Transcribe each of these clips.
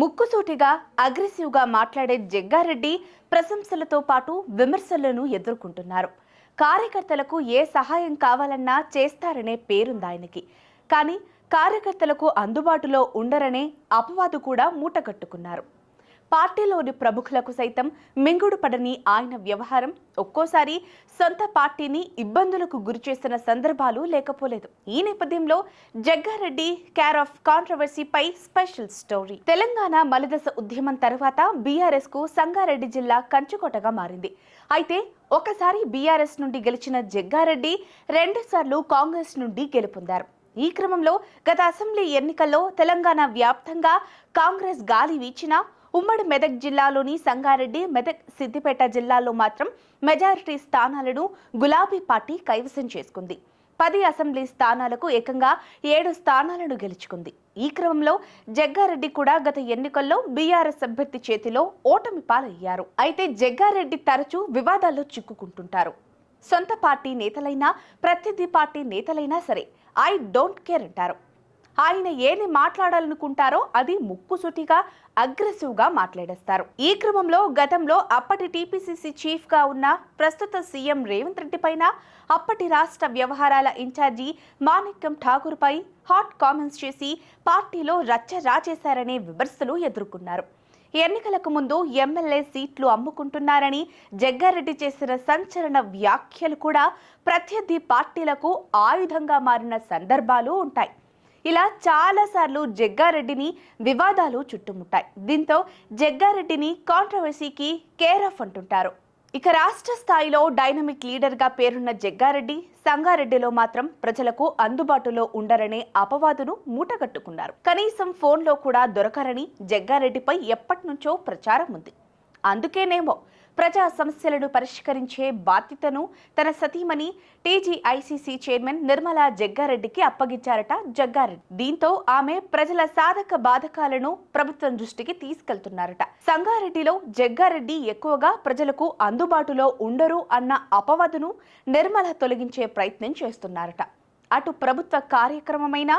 ముక్కుసూటిగా అగ్రెసివ్గా మాట్లాడే జగ్గారెడ్డి ప్రశంసలతో పాటు విమర్శలను ఎదుర్కొంటున్నారు. కార్యకర్తలకు ఏ సహాయం కావాలన్నా చేస్తారనే పేరుంది ఆయనకి. కానీ కార్యకర్తలకు అందుబాటులో ఉండరనే అపవాదు కూడా మూటగట్టుకున్నారు. పార్టీలోని ప్రముఖులకు సైతం మింగుడు పడని ఆయన వ్యవహారం ఒక్కోసారి సొంత పార్టీని ఇబ్బందులకు గురిచేసిన సందర్భాలు లేకపోలేదు. ఈ నేపథ్యంలో జగ్గారెడ్డి కేర్ ఆఫ్ కాంట్రవర్సీపై స్పెషల్ స్టోరీ. తెలంగాణ మలదశ ఉద్యమం తర్వాత బీఆర్ఎస్కు సంగారెడ్డి జిల్లా కంచుకోటగా మారింది. అయితే ఒకసారి బీఆర్ఎస్ నుండి గెలిచిన జగ్గారెడ్డి రెండుసార్లు కాంగ్రెస్ నుండి గెలుపొందారు. ఈ క్రమంలో గత అసెంబ్లీ ఎన్నికల్లో తెలంగాణ వ్యాప్తంగా కాంగ్రెస్ గాలి వీచినా ఉమ్మడి మెదక్ జిల్లాలోని సంగారెడ్డి మెదక్ సిద్దిపేట జిల్లాల్లో మాత్రం మెజారిటీ స్థానాలను గులాబీ పార్టీ కైవసం చేసుకుంది. పది అసెంబ్లీ స్థానాలకు ఏకంగా ఏడు స్థానాలను గెలుచుకుంది. ఈ క్రమంలో జగ్గారెడ్డి కూడా గత ఎన్నికల్లో బీఆర్ఎస్ అభ్యర్థి చేతిలో ఓటమి పాలయ్యారు. అయితే జగ్గారెడ్డి తరచూ వివాదాల్లో చిక్కుకుంటుంటారు. సొంత పార్టీ నేతలైనా ప్రత్యర్థి పార్టీ నేతలైనా సరే ఐ డోంట్ కేర్ అంటారు. ఆయన ఏది మాట్లాడాలనుకుంటారో అది ముక్కుసూటిగా అగ్రెసివ్గా మాట్లాడేస్తారు. ఈ క్రమంలో గతంలో అప్పటి టీపీసీసీ చీఫ్గా ఉన్న ప్రస్తుత సీఎం రేవంత్ రెడ్డి పైన అప్పటి రాష్ట్ర వ్యవహారాల ఇన్ఛార్జి మాణిక్యం ఠాకూర్ పై హాట్ కామెంట్స్ చేసి పార్టీలో రచ్చ రాచేశారనే విమర్శలు ఎదుర్కొన్నారు. ఎన్నికలకు ముందు ఎమ్మెల్యే సీట్లు అమ్ముకుంటున్నారని జగ్గారెడ్డి చేసిన సంచలన వ్యాఖ్యలు కూడా ప్రత్యర్థి పార్టీలకు ఆయుధంగా మారిన సందర్భాలు ఉంటాయి. ఇలా చాలాసార్లు జగ్గారెడ్డిని వివాదాలు చుట్టుముట్టాయి. దీంతో జగ్గారెడ్డిని కాంట్రవర్సీకి కేర్ ఆఫ్ అంటుంటారు. ఇక రాష్ట్ర స్థాయిలో డైనమిక్ లీడర్గా పేరున్న జగ్గారెడ్డి సంగారెడ్డిలో మాత్రం ప్రజలకు అందుబాటులో ఉండరనే అపవాదును మూటగట్టుకున్నారు. కనీసం ఫోన్లో కూడా దొరకరని జగ్గారెడ్డిపై ఎప్పటి నుంచో ప్రచారం ఉంది. అందుకేనేమో ప్రజా సమస్యలను పరిష్కరించే బాధ్యతను తన సతీమణి టీజీఐసీసీ చైర్మన్ నిర్మలా జగ్గారెడ్డికి అప్పగించారట జగ్గారెడ్డి. దీంతో ఆమె ప్రజల సాధక బాధకాలను ప్రభుత్వం దృష్టికి తీసుకెళ్తున్నారట. సంగారెడ్డిలో జగ్గారెడ్డి ఎక్కువగా ప్రజలకు అందుబాటులో ఉండరు అన్న అపవదును నిర్మల తొలగించే ప్రయత్నం చేస్తున్నారట. అటు ప్రభుత్వ కార్యక్రమమైన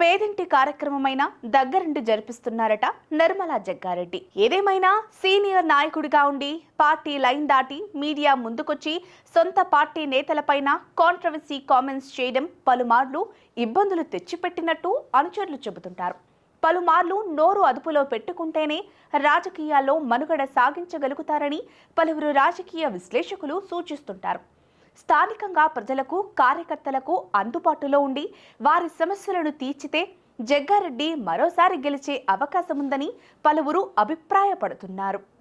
పేదింటి కార్యక్రమమైన దగ్గరుండి జరిపిస్తున్నారట నిర్మలా జగ్గారెడ్డి. ఏదేమైనా సీనియర్ నాయకుడిగా ఉండి పార్టీ లైన్ దాటి మీడియా ముందుకొచ్చి సొంత పార్టీ నేతలపైన కాంట్రవర్సీ కామెంట్స్ చేయడం పలుమార్లు ఇబ్బందులు తెచ్చిపెట్టినట్టు అనుచరులు చెబుతుంటారు. పలుమార్లు నోరు అదుపులో పెట్టుకుంటేనే రాజకీయాల్లో మనుగడ సాగించగలుగుతారని పలువురు రాజకీయ విశ్లేషకులు సూచిస్తుంటారు. స్థానికంగా ప్రజలకు కార్యకర్తలకు అందుబాటులో ఉండి వారి సమస్యలను తీర్చితే జగ్గారెడ్డి మరోసారి గెలిచే అవకాశముందని పలువురు అభిప్రాయపడుతున్నారు.